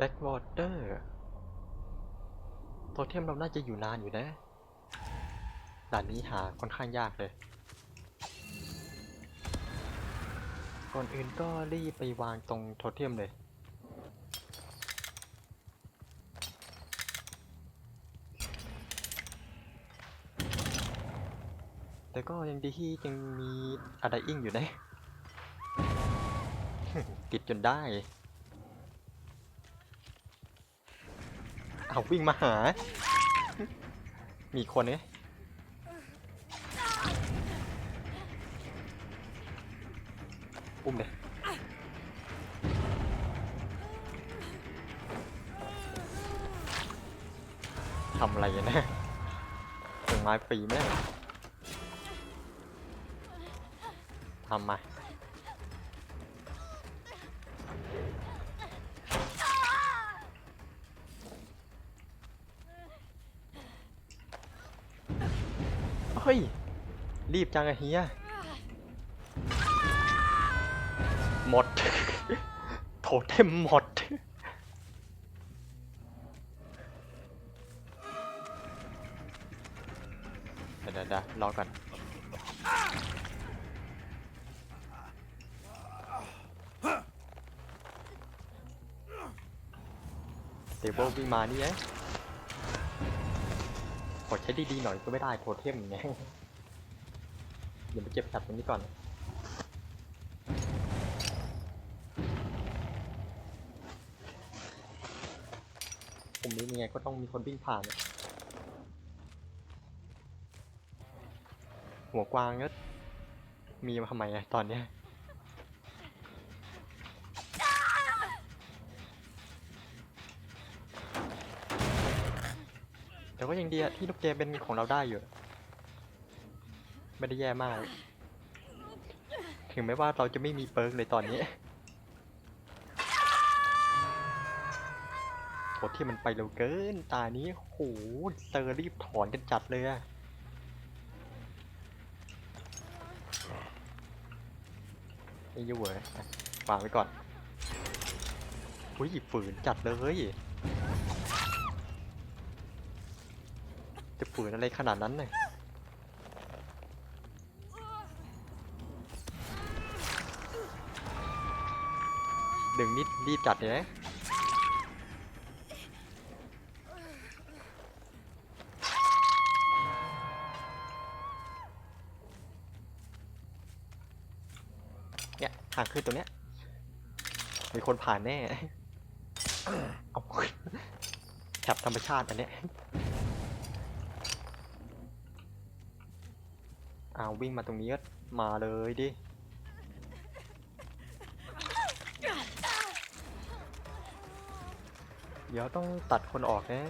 แบ็กวอเตอร์โทเทมเราน่าจะอยู่นานอยู่นะ ด่านนี้หาค่อนข้างยากเลย ก่อนอื่นก็รีบไปวางตรงโทเทมเลยแต่ก็ยังดีที่ยังมีอะไรอิงอยู่นะ ติดจนได้ เอาวิ่งมาหา มีคนเนี่ยอุ้มเลยทำอะไรกันนะถึงไม้ฟรีไหมเนี่ยทำมา รีบจังอะเฮียหมด โถเทมหมด เดี๋ยวเดี๋ยวรอก่อนเดเบิลวิ่งมานี่ไงขอใช้ดีๆหน่อยก็ไม่ได้โทเทมไง เดี๋ยวไปเก็บสัตว์ตรงนี้ก่อน ผมนี้ยังไงก็ต้องมีคนวิ่งผ่าน หัวกวางก็มีมาทำไมอะตอนเนี้ยแต่ก็ยังดีอะที่ลูกเกมเป็นของเราได้อยู่ ไม่ได้แย่มาก ถึงแม้ว่าเราจะไม่มีเปิร์กเลยตอนนี้โถที่มันไปเร็วเกิน ตานี้โหเซอร์รีบถอนกันจัดเลยอะไม่ยุ่งเลยอะวางไว้ก่อนหุ้ยฝืนจัดเลย จะฝืนอะไรขนาดนั้นเนี่ย ดึงนิดรีบจัดเลยนะเนี่ยทางขึ้นตรงเนี้ยมีคนผ่านแน่เอาแถบธรรมชาติอันเนี้ยอ้าววิ่งมาตรงนี้ก็มาเลยดิ เดี๋ยวต้องตัดคนออกนะ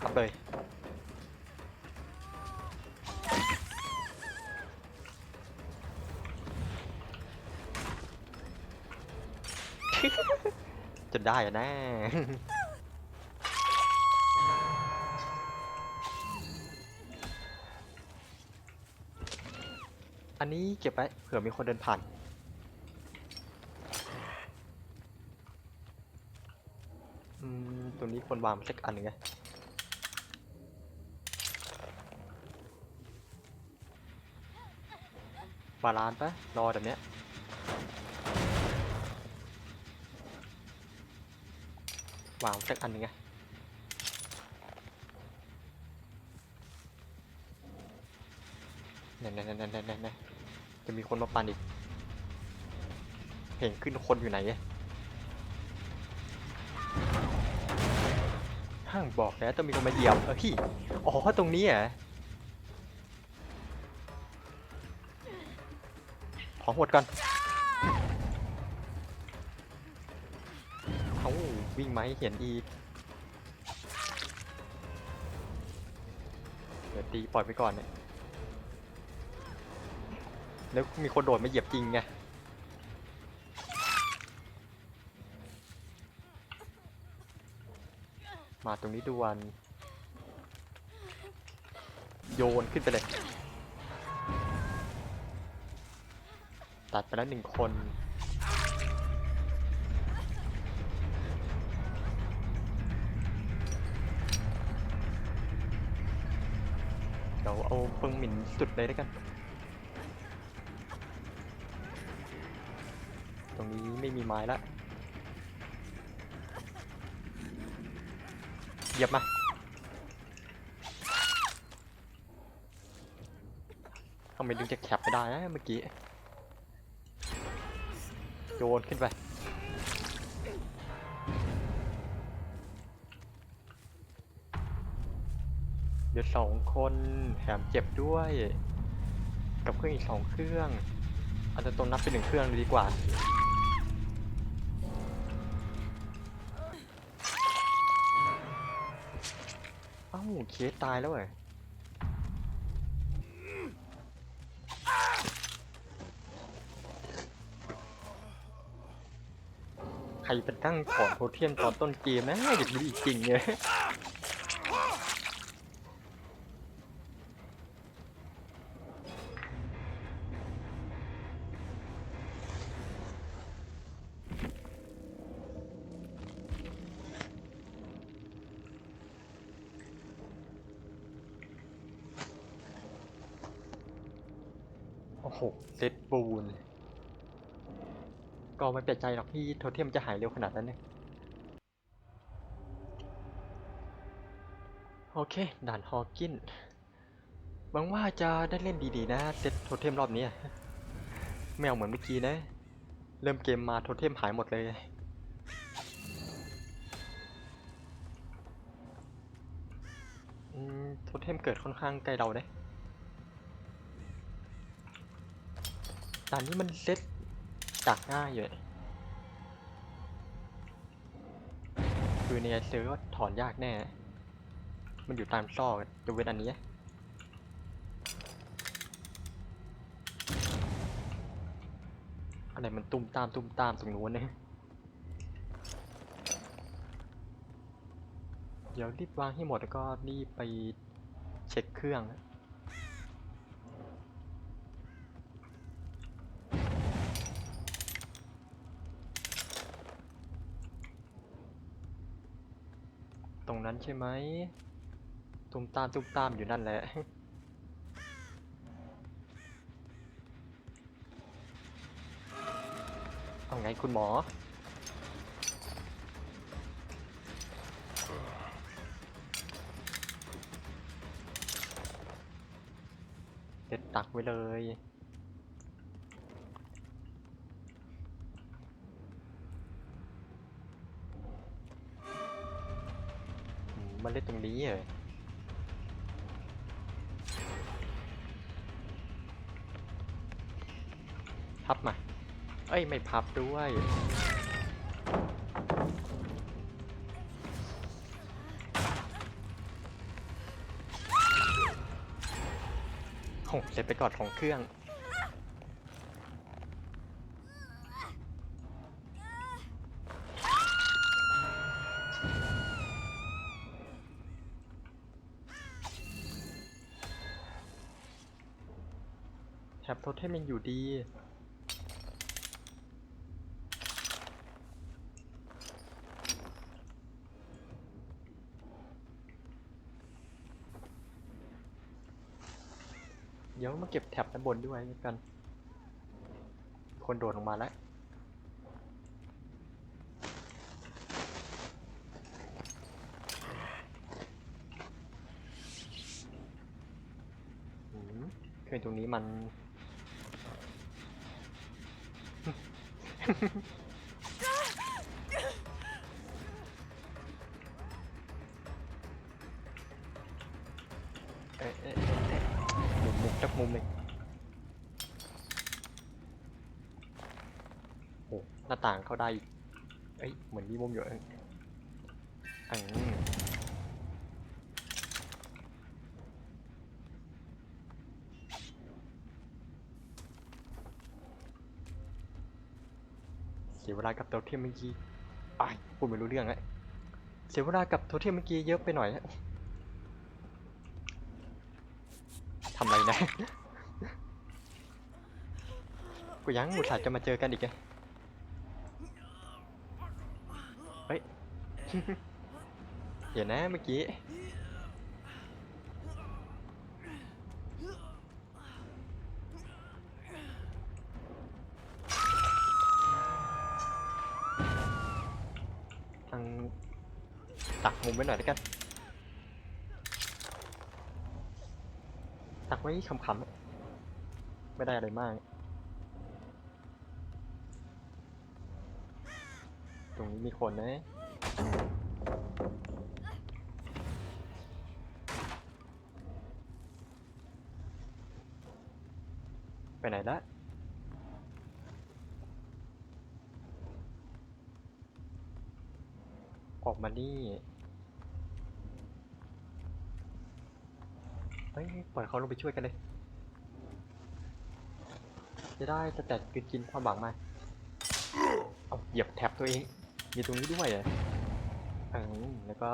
ขับเลยจะได้อะนะอันนี้เก็บไว้เผื่อมีคนเดินผ่าน อืม ตรงนี้ควรวางสักอันหนึ่งไงบาลานปะรอแบบเนี้ยวางสักอันหนึ่งไงเนี่ยเนี่ยเนี่ยเนี่ยจะมีคนมาปั่นอีก เห็นขึ้นคนอยู่ไหนอะห้างบอกแล้วต้องมีคนมาเหยียบเออพี่อ๋อตรงนี้เหรอะของหดก่อนเขาวิ่งไหมเห็นอีกเดี๋ยวตีปล่อยไปก่อนเนี่ยแล้วมีคนโดดมาเหยียบจริงไง มาตรงนี้ดูวันโยนขึ้นไปเลย ตัดไปแล้วหนึ่งคน เดี๋ยวเอาเฟิงหมิ่นสุดเลยด้วยกัน ตรงนี้ไม่มีไม้ละ เหยียบมา ทำไมดึงจะแคปไปได้นะเมื่อกี้ โยนขึ้นไป เดี๋ยวสองคนแถมเจ็บด้วย กับเครื่องอีกสองเครื่อง อาจจะต้นนับเป็นหนึ่งเครื่องดีกว่า เอ้าเคสตายแล้วเหรอใครเป็นตั้งขอนโทเทียมตอนต้นเกมนะอยากรู้อีกจริงเลย โอ้โหเซตปูน ก็ไม่แปลกใจหรอกที่โทเทมจะหายเร็วขนาดนั้นเนี่ย โอเค ด่านฮอว์กินหวังว่าจะได้เล่นดีๆนะเซตโทเทมรอบนี้ไม่เอาเหมือนเมื่อกี้นะ เริ่มเกมมาโทเทมหายหมดเลยอืมโทเทมเกิดค่อนข้างใกล้เรานะานนี้มันเซ็ตจากง่ายอยู่เลยคือในเซิร์ฟว่าถอนยากแน่ มันอยู่ตามซอกจะเว้นอันนี้อะไรมันตุ้มตามตุ้มตามตรงนู้นเนี่ยเดี๋ยวรีบวางให้หมดแล้วก็รีบไปเช็คเครื่องนะ นั้นใช่ไหมตุ้มตามตุ้มตามอยู่นั่นแหละ เอาไงคุณหมอ เด็ดตักไว้เลย เล่นตรงนี้เหรอพับมา เอ้ย ไม่พับด้วยโอ้เสร็จไปก่อนของเครื่อง แท็บโทเทมยังอยู่ดีเดี๋ยวมาเก็บแท็บด้านบนด้วยกัน คนโดดลงมาแล้ว เคยตรงนี้มัน เอ๊ะเอ๊ะเอ๊ะเอ๊ะหมุนมุมจักมุมหนึ่งโอ้หน้าต่างเข้าได้อีกเอ้ย เหมือนมีมุมอยู่เองอืม เวลากับโทเทมเมื่อกี้ไอ้ายพูดไม่รู้เรื่องแล้เสียเวลากับโทเทมเมื่อกี้เยอะไปหน่อยทำไรนะ กูยังอุตส่าห์จะมาเจอกันอีกไงเฮ้ยเดี๋ยวนะเมื่อกี้ ไว้หน่อยแล้วกันดักไว้ขำๆไม่ได้อะไรมาก ตรงนี้มีคนนะไปไหนละออกมานี่ ฮ้ยปล่อยเขาลงไปช่วยกันเลย จะได้จะแตกกินกินความหวังมาเอาเหยียบแท็บตัวเองมีตรงนี้ด้วยเหรอเออแล้วก็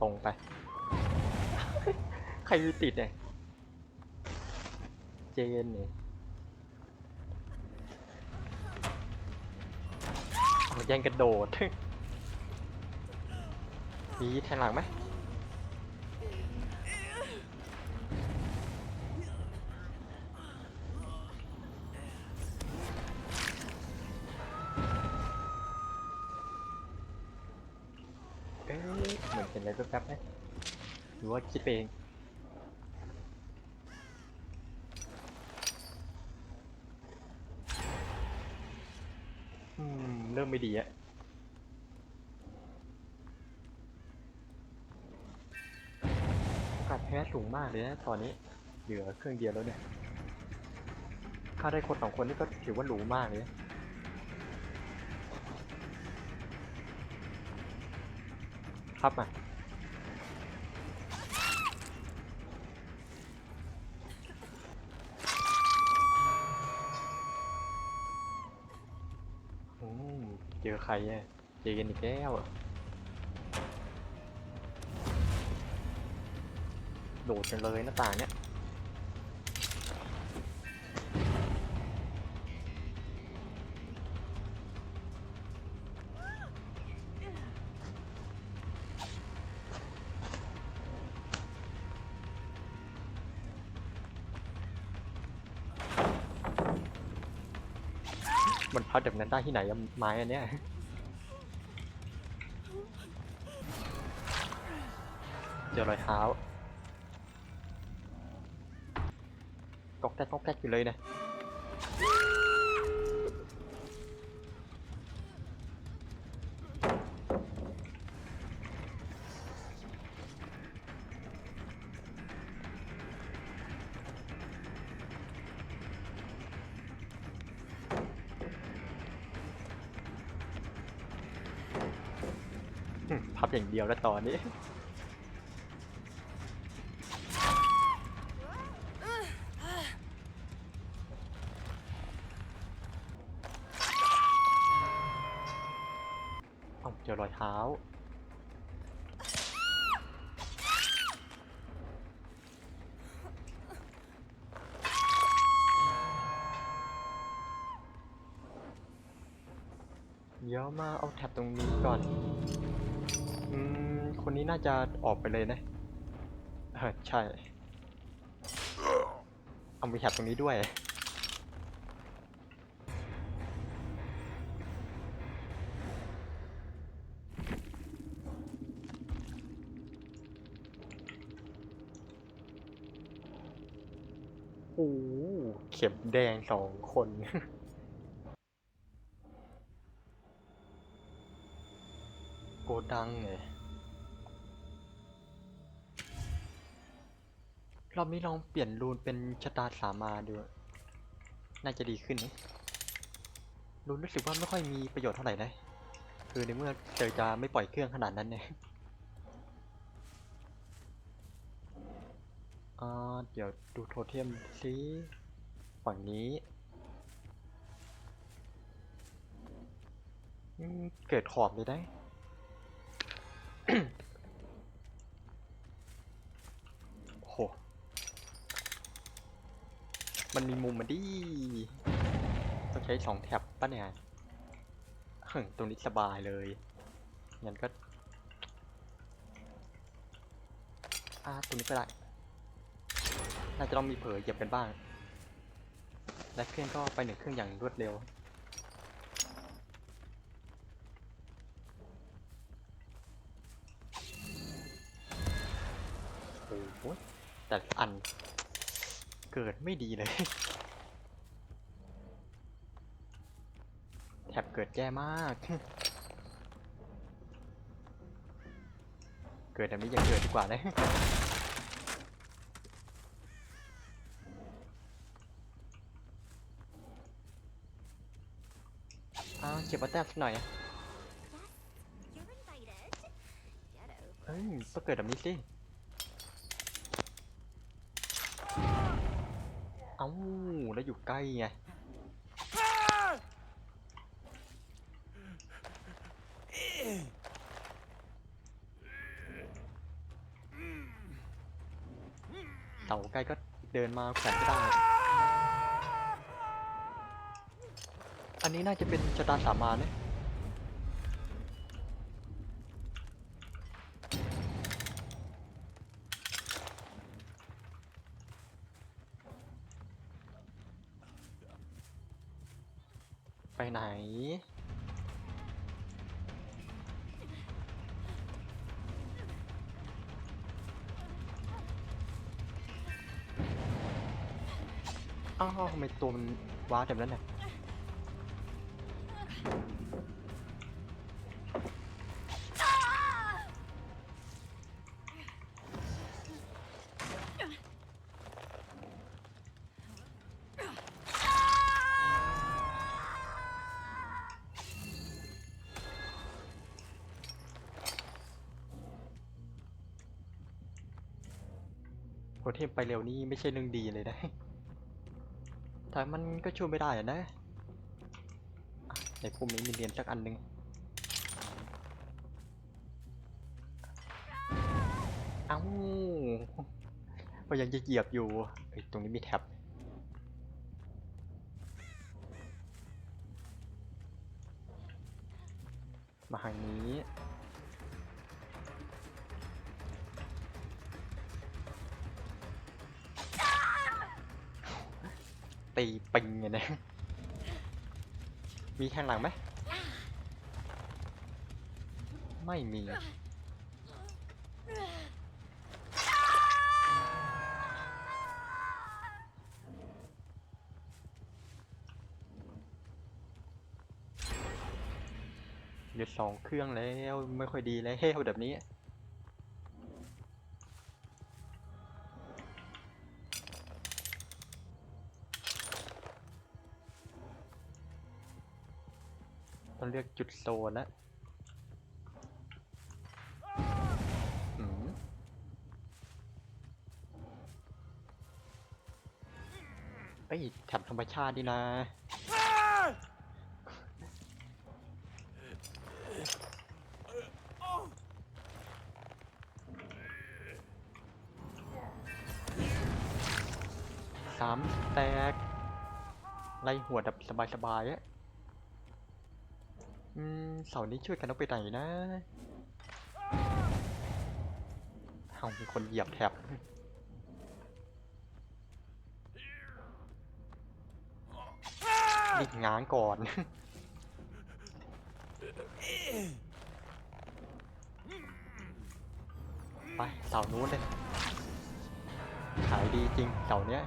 ตรงไป ใครติดเนี่ยเจนเนี่ยเอาแย่งกระโดด มีแทงหลังไหม เห็นอะไรแป๊บๆไหมหรือว่าคิดเองอืมเริ่มไม่ดีอะโอกาสแพ้สูงมากเลยนะตอนนี้ เหลือเครื่องเดียวแล้วเนี่ยถ้าได้คนสองคนนี่ก็ถือว่าหรูมากเลยครับมา จอใครอะเจอกันอีกแล้วอะโดดกันเลยหน้าต่างเนี่ยันได้ที่ไหนอะไม้อันเนี้ยเจอรอยเท้าก๊อกแก๊กกอกแก๊กอยู่เลยนะ ดียวแล้วตอนนี้ เอาเจอรอยเท้า เดี๋ยวมาเอาแท็บตรงนี้ก่อน อืม คนนี้น่าจะออกไปเลยนะเออใช่ เอามีแท็บตรงนี้ด้วย โอ้โหเข็มแดงสองคน โกดังไงรอบนี้ลองเปลี่ยนรูนเป็นชะตาสามาดู น่าจะดีขึ้นนะรูนรู้สึกว่าไม่ค่อยมีประโยชน์เท่าไหร่นะ คือในเมื่อเจอจะไม่ปล่อยเครื่องขนาดนั้นเนี่ยอ่าเดี๋ยวดูโทเทมซิฝั่งนี้ เกิดขอบเลยได้ โห มันมีมุมมันดิ ต้องใช้สองแท็บป่ะเนี่ยเฮ้ยตรงนี้สบายเลยงั้นก็ อ่าตรงนี้ก็ได้ น่าจะต้องมีเผลอเหยียบกันบ้าง และเครื่องก็ไปหนึ่งเครื่องอย่างรวดเร็ว แต่อันเกิดไม่ดีเลย แถบเกิดแย่มาก เกิดแบบนี้อย่าเกิดดีกว่านะเอาเก็บมาแต้มสักหน่อยเฮ้ยก็เกิดแบบนี้สิ เอ้าแล้วอยู่ใกล้ไงเสาใกล้ก็เดินมาแขวนก็ได้ อันนี้น่าจะเป็นชะตาสามานนะ ไปไหน อ้าวทำไมตัวมันว้าแบบนั้นน่ โปรเทมไปเร็วนี่ไม่ใช่เรื่องดีเลยนะแต่มันก็ช่วยไม่ได้อะนะในภูมินี้มีเรียนสักอันหนึ่งเอ้าก็ยังจะเหยียบอยู่ตรงนี้มีแท็บมาทางนี้ ตีปิงไงนะมีแทงหลังไหมไม่มี เดี๋ยวสองเครื่องแล้ว ไม่ค่อยดีเลยเฮ้ยแบบนี้ ดโซนแล้วอืมเอ้ยแถบธรรมชาติดีนะสามแตกไล่หัวดับสบายๆอะ อืมเสาร์นี้ช่วยกันเอาไปไหนนะเอามีคนเหยียบแท็บรีบง้างก่อน ไปเสานู้นเลย ขายดีจริงเสาเนี้ย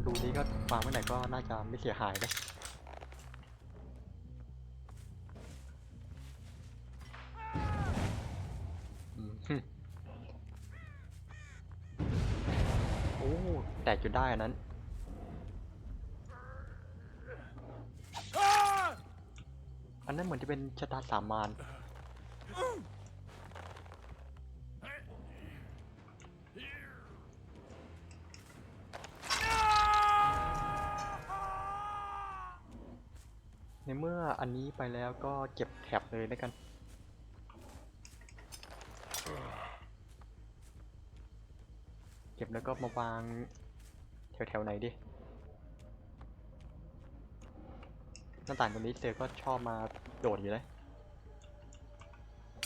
ลองดูนี้ก็วางไว้ไหนก็น่าจะไม่เสียหายนะโอ้แตกจนได้อันนั้นอันนั้นเหมือนจะเป็นชะตาสามาน ในเมื่ออันนี้ไปแล้วก็เก็บแท็บเลยแล้วกัน เก็บแล้วก็มาวางแถวๆไหนดิ หน้าต่างตรงนี้เซอก็ชอบมาโดดอยู่เลย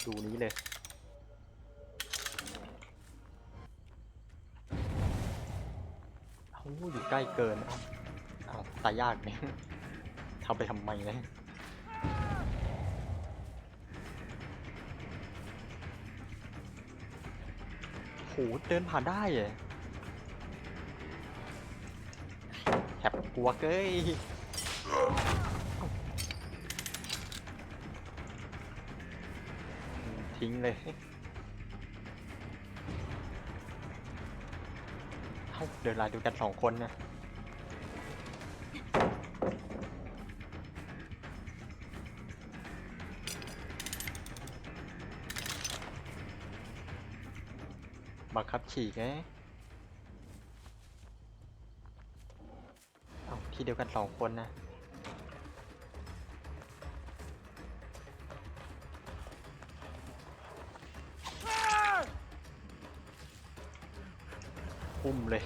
ดูนี้เลยเอาอยู่ใกล้เกิน เอาเอาตายยากเนี่ย ทำไปทำไมนะโหเดินผ่านได้เหรอแถบกลัวเก้ยทิ้งเลยเอ้าเดินลายเดูกันสองคนนะ บังคับฉีกไงเอาที่เดียวกันสองคนนะอุ้มเลย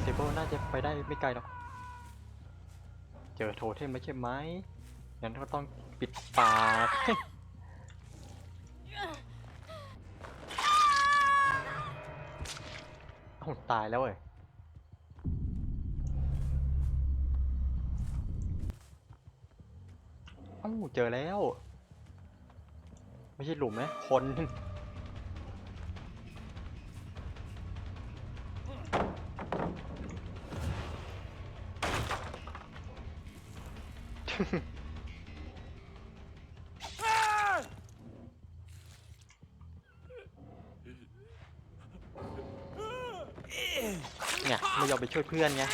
เซเบิลน่าจะไปได้ไม่ไกลหรอก เจอโทเทมไม่ใช่ไหมงั้นก็ต้อง ปิดปากเอ้าตายแล้วเว้ยเอ้าเจอแล้ว ไม่ใช่หลุมนะคน เนี่ยไม่ยอมไปช่วยเพื่อนไง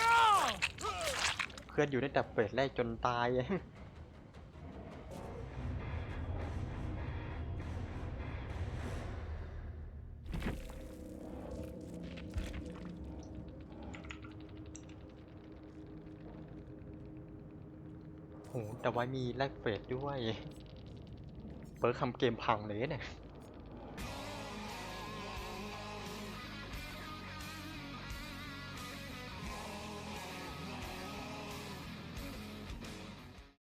เพื่อนอยู่ตั้แต่เปิดแรกจนตายโหแต่ว่ามีแลกเฟสด้วย เปิร์คคำเกมพังเลยเนี่ย